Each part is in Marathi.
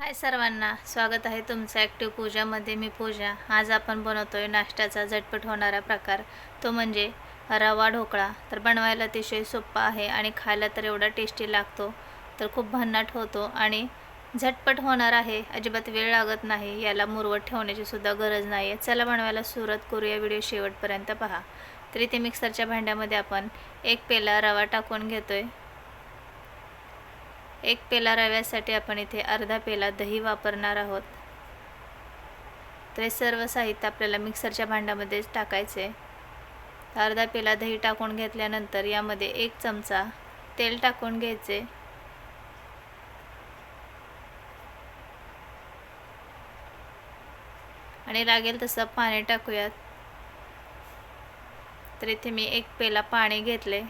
हाय सर्वांना स्वागत आहे तुमचं ॲक्टिव्ह पूजामध्ये मी पूजा. आज आपण बनवतोय नाश्त्याचा झटपट होणारा प्रकार. तो म्हणजे रवा ढोकळा. तर बनवायला अतिशय सोपा आहे आणि खायला तर एवढा टेस्टी लागतो. तर खूप भन्नाट होतो आणि झटपट होणार आहे. अजिबात वेळ लागत नाही. याला मुरवत ठेवण्याची सुद्धा गरज नाही आहे चला बनवायला सुरुवात करूया व्हिडिओ शेवटपर्यंत पहा. तर इथे मिक्सरच्या भांड्यामध्ये आपण एक पेला रवा टाकून घेतो आहे एक पेला रव्यासाठी आपण इथे अर्धा पेला दही वापरणार आहोत. तर हे सर्व साहित्य आपल्याला मिक्सरच्या भांड्यामध्येच टाकायचे. अर्धा पेला दही टाकून घेतल्यानंतर यामध्ये एक चमचा तेल टाकून घ्यायचे. आणि लागेल तसं पाणी टाकूयात. तर इथे मी एक पेला पाणी घेतले.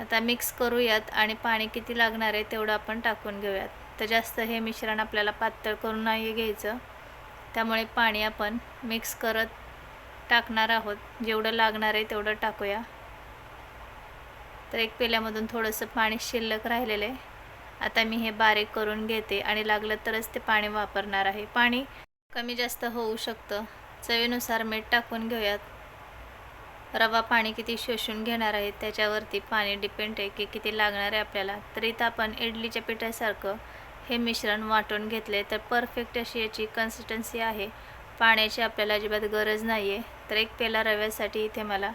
आता मिक्स करूयात आणि पाणी किती लागणार आहे तेवढं आपण टाकून घेऊयात. तर जास्त हे मिश्रण आपल्याला पातळ करून नाही घ्यायचं. त्यामुळे पाणी आपण मिक्स करत टाकणार आहोत. जेवढं लागणार आहे तेवढं टाकूया. तर एक पेल्यामधून थोडंसं पाणी शिल्लक राहिलेलं आहे. आता मी हे बारीक करून घेते आणि लागलं तरच ते पाणी वापरणार आहे. पाणी कमी जास्त होऊ शकतं. चवीनुसार मीठ टाकून घेऊयात. रवा पाणी किती शोषून घेणार आहे त्याच्यावरती पाणी डिपेंड आहे की किती लागणार आहे आपल्याला. तर इथं आपण इडलीच्या पिठासारखं हे मिश्रण वाटून घेतले तर परफेक्ट अशी याची कन्सिस्टन्सी आहे. पाण्याची आपल्याला अजिबात गरज नाही आहे तर एक पेला रव्यासाठी इथे मला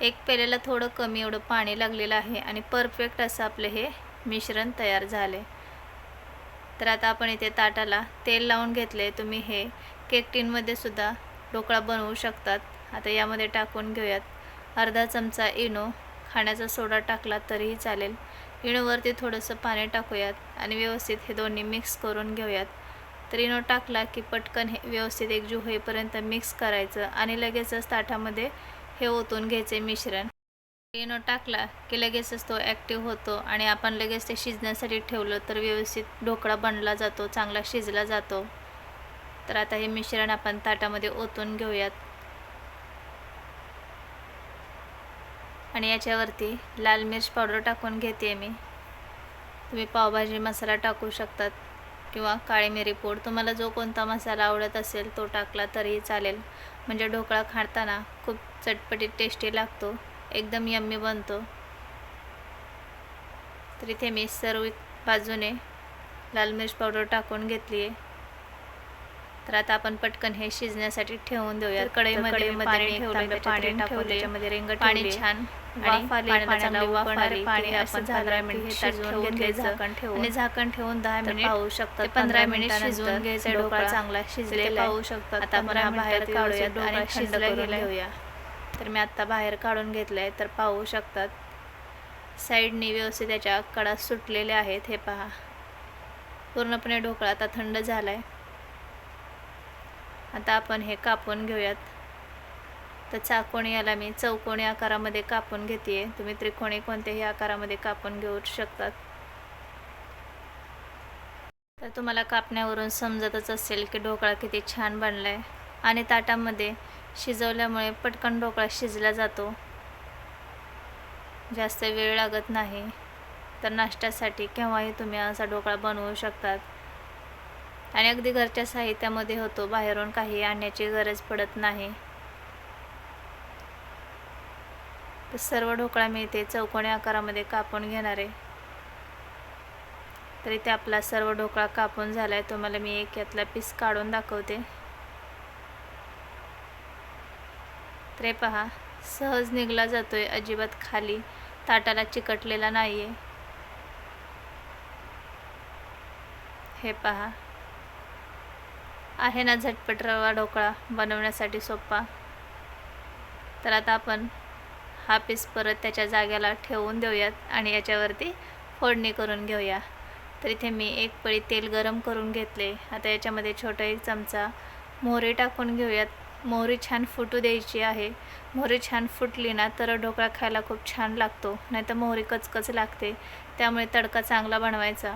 एक पेल्याला थोडं कमी एवढं पाणी लागलेलं आहे आणि परफेक्ट असं आपलं हे मिश्रण तयार झाले तर आता आपण इथे ताटाला तेल लावून घेतले तुम्ही हे केक टीनमध्ये सुद्धा ढोकळा बनवू शकतात. आता यामध्ये टाकून घेऊयात. अर्धा चमचा इनो खाण्याचा सोडा टाकला तरीही चालेल. इनोवरती थोडंसं पाणी टाकूयात आणि व्यवस्थित हे दोन्ही मिक्स करून घेऊयात. तर इनो टाकला की पटकन हे व्यवस्थित एकजू होईपर्यंत मिक्स करायचं आणि लगेचच ताटामध्ये हे ओतून घ्यायचे मिश्रण. इनो टाकला की लगेचच तो ॲक्टिव्ह होतो आणि आपण लगेच ते शिजण्यासाठी ठेवलं तर व्यवस्थित ढोकळा बनला जातो चांगला शिजला जातो. तर आता हे मिश्रण आपण ताटामध्ये ओतून घेऊयात. आणि याच्यावरती लाल मिर्च पावडर टाकून घेते मी. तुम्ही पावभाजी मसाला टाकू शकतात किंवा काळी मिरी पूड. तुम्हाला जो कोणता मसाला आवडत असेल तो टाकला तरीही चालेल. म्हणजे ढोकळा खाताना खूप चटपटीत टेस्टी लागतो. एकदम यम्मी बनतो. तर इथे मी सर्व बाजूने लाल मिर्च पावडर टाकून घेतली आहे तर आता आपण पटकन हे शिजण्यासाठी ठेवून देऊया कढईमध्ये पाणी ठेवलं पाणी टाकून त्याच्यामध्ये रेंगट पाणी छान पाणी असं पंधरा मिनिट शिजवून घेतले. झाकण ठेवून. आणि झाकण ठेवून दहा मिनिट पाहू शकतात पंधरा मिनिट शिजवून घ्यायचा ढोकळा. चांगला शिजलेला पाहू शकतात. आता आपण बाहेर काढूया आणि शिजला घेऊया. तर मी आत्ता बाहेर काढून घेतलं आहे तर पाहू शकतात. साईडनी व्यवस्थित त्याच्या कडा सुटलेल्या आहेत हे पहा. पूर्णपणे ढोकळा आता थंड झाला आहे आता आपण हे कापून घेऊयात. तर चाकोणी याला मी चौकोणी आकारामध्ये कापून घेते तुम्ही त्रिकोणी कोणत्याही आकारामध्ये कापून घेऊ शकतात. तर तुम्हाला कापण्यावरून समजतच असेल की ढोकळा किती छान बनला आहे आणि ताटामध्ये शिजवल्यामुळे पटकन ढोकळा शिजला जातो. जास्त वेळ लागत नाही. तर नाश्त्यासाठी केव्हाही तुम्ही असा ढोकळा बनवू शकतात. आणि अगदी घरच्या साहित्यामध्ये होतो. बाहेरून काही आणण्याची गरज पडत नाही. तर सर्व ढोकळा मी इथे चौकोनी आकारामध्ये कापून घेणार. आहे तर इथे आपला सर्व ढोकळा कापून झाला आहे तुम्हाला मी एक यातला पीस काढून दाखवते. तर पहा सहज निघला जातोय अजिबात खाली ताटाला चिकटलेला नाही आहे हे पहा आहे ना झटपट रवा ढोकळा बनवण्यासाठी सोपा. तर आता आपण हा पीस परत त्याच्या जाग्याला ठेवून देऊयात आणि याच्यावरती फोडणी करून घेऊया. तर इथे मी एक पळी तेल गरम करून घेतले. आता याच्यामध्ये छोटा एक चमचा मोहरी टाकून घेऊयात. मोहरी छान फुटू द्यायची आहे. मोहरी छान फुटली ना तर ढोकळा खायला खूप छान लागतो. नाहीतर मोहरी कचकच लागते. त्यामुळे तडका चांगला बनवायचा.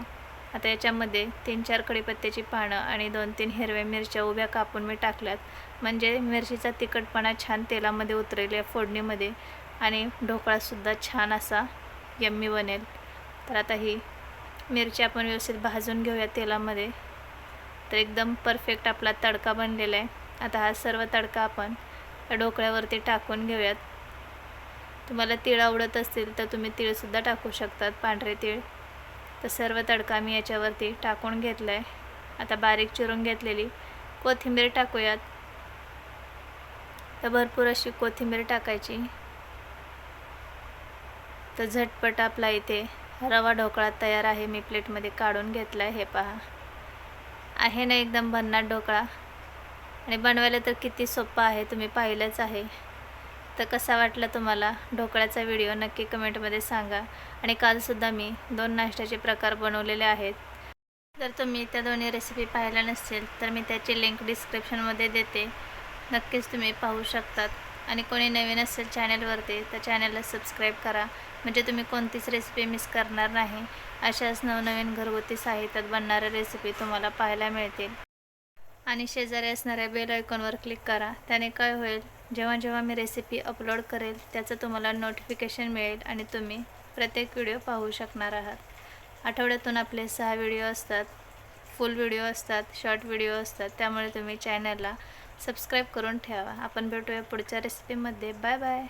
आता याच्यामध्ये तीन चार कढीपत्त्याची पानं आणि दोन तीन हिरव्या मिरच्या उभ्या कापून मी टाकल्यात. म्हणजे मिरचीचा तिखटपणा छान तेलामध्ये उतरेल या फोडणीमध्ये. आणि ढोकळासुद्धा छान असा यम्मी बनेल. तर आता ही मिरची आपण व्यवस्थित भाजून घेऊया तेलामध्ये. तर एकदम परफेक्ट आपला तडका बनलेला आहे. आता हा सर्व तडका आपण या ढोकळ्यावरती टाकून घेऊयात. तुम्हाला तीळ आवडत असतील तर तुम्ही तीळसुद्धा टाकू शकतात पांढरे तीळ. तर सर्व तडका मी याच्यावरती टाकून घेतला आहे आता बारीक चिरून घेतलेली. कोथिंबीर टाकूयात. तर भरपूर अशी कोथिंबीर टाकायची. तर झटपट आपला इथे रवा ढोकळा तयार आहे. मी प्लेटमध्ये काढून घेतला आहे हे पहा. आहे ना एकदम भन्नाट ढोकळा. आणि बनवायला तर किती सोपं आहे. तुम्ही पाहिलंच आहे. तर कसा वाटला तुम्हाला ढोकळ्याचा व्हिडिओ नक्की कमेंटमध्ये सांगा. आणि कालसुद्धा मी दोन नाश्त्याचे प्रकार बनवलेले आहेत. जर तुम्ही त्या दोन्ही रेसिपी पाहिल्या नसतील तर मी त्याची लिंक डिस्क्रिप्शनमध्ये देते. नक्कीच तुम्ही पाहू शकतात. आणि कोणी नवीन असेल चॅनलवरती तर चॅनलला सबस्क्राईब करा. म्हणजे तुम्ही कोणतीच रेसिपी मिस करणार नाही. अशाच नवनवीन घरगुती साहित्यात बनणाऱ्या रेसिपी तुम्हाला पाहायला मिळतील. आणि शेजारी असणाऱ्या बेल आयकॉनवर क्लिक करा. त्याने काय होईल? जेव्हा जेव्हा मी रेसिपी अपलोड करेल त्याचं तुम्हाला नोटिफिकेशन मिळेल आणि तुम्ही प्रत्येक व्हिडिओ पाहू शकणार आहात. आठवड्यातून आपले सहा व्हिडिओ असतात फुल व्हिडिओ असतात शॉर्ट व्हिडिओ असतात त्यामुळे तुम्ही चॅनलला सबस्क्राईब करून ठेवा. आपण भेटूया पुढच्या रेसिपीमध्ये बाय बाय